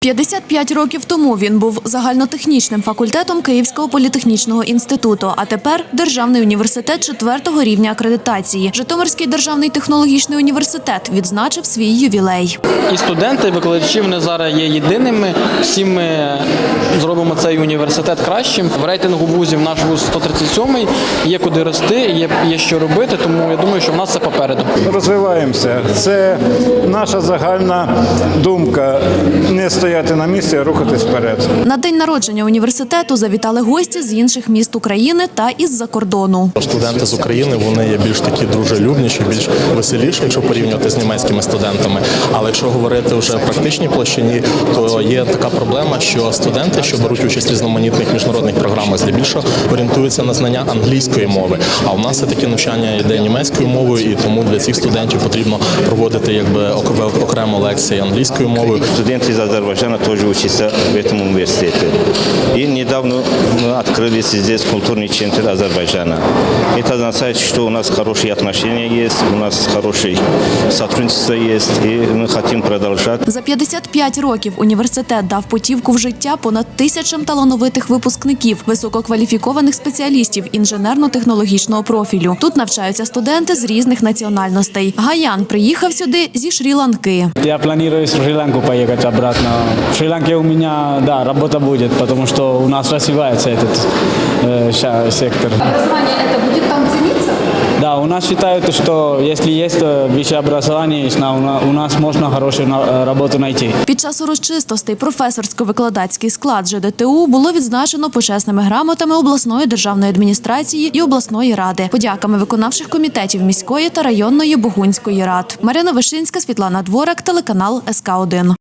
55 років тому він був загальнотехнічним факультетом Київського політехнічного інституту, а тепер Державний університет четвертого рівня акредитації. Житомирський державний технологічний університет відзначив свій ювілей. І студенти, і викладачі вони зараз є єдиними. Всі ми зробимо цей університет кращим. В рейтингу вузів наш вуз 137 Є куди рости, є, є що робити. Тому я думаю, що в нас це попереду. розвиваємося. Це наша загальна думка не стояти на місці, а рухатись вперед. На день народження університету завітали гості з інших міст України та із-за кордону. Студенти з України вони є більш такі дружелюбніші, більш веселіші, якщо порівнювати з німецькими студентами. Але якщо говорити вже в практичній площині, то є така проблема, що студенти, що беруть участь в різноманітних міжнародних програмах, здебільшого орієнтуються на знання англійської мови. А у нас все таки навчання йде німецькою мовою, і тому для цих студентів потрібно проводити якби ок- окремо лекції англійською мовою. Студенты из Азербайджана тоже учатся в этом университете. И недавно мы открылись здесь культурный центр Азербайджана. Это означает, что у нас хорошие отношения есть, у нас хорошее сотрудничество есть, и мы хотим продолжать. За 55 років університет дав путівку в життя понад тисячам талановитих випускників, висококваліфікованих спеціалістів інженерно-технологічного профілю. Тут навчаються студенти з різних національностей. Гаян приїхав сюди зі Шрі-Ланки. Я планирую в Шри-Ланку поехать обратно. В Шри-Ланке у меня, да, работа будет, потому что у нас развивается этот э, ща- сектор. Образование это будет там цениться? Да, у нас считают, что если есть э, высшее образование, на- у на- у нас можно хорошую на- э, работу найти. Під час урочистостей професорсько-викладацький склад ЖДТУ було відзначено почесними грамотами обласної державної адміністрації і обласної ради, подяками виконавчих комітетів міської та районної Бугунської рад. Марина Вишинська, Світлана Дворак, телеканал СК 1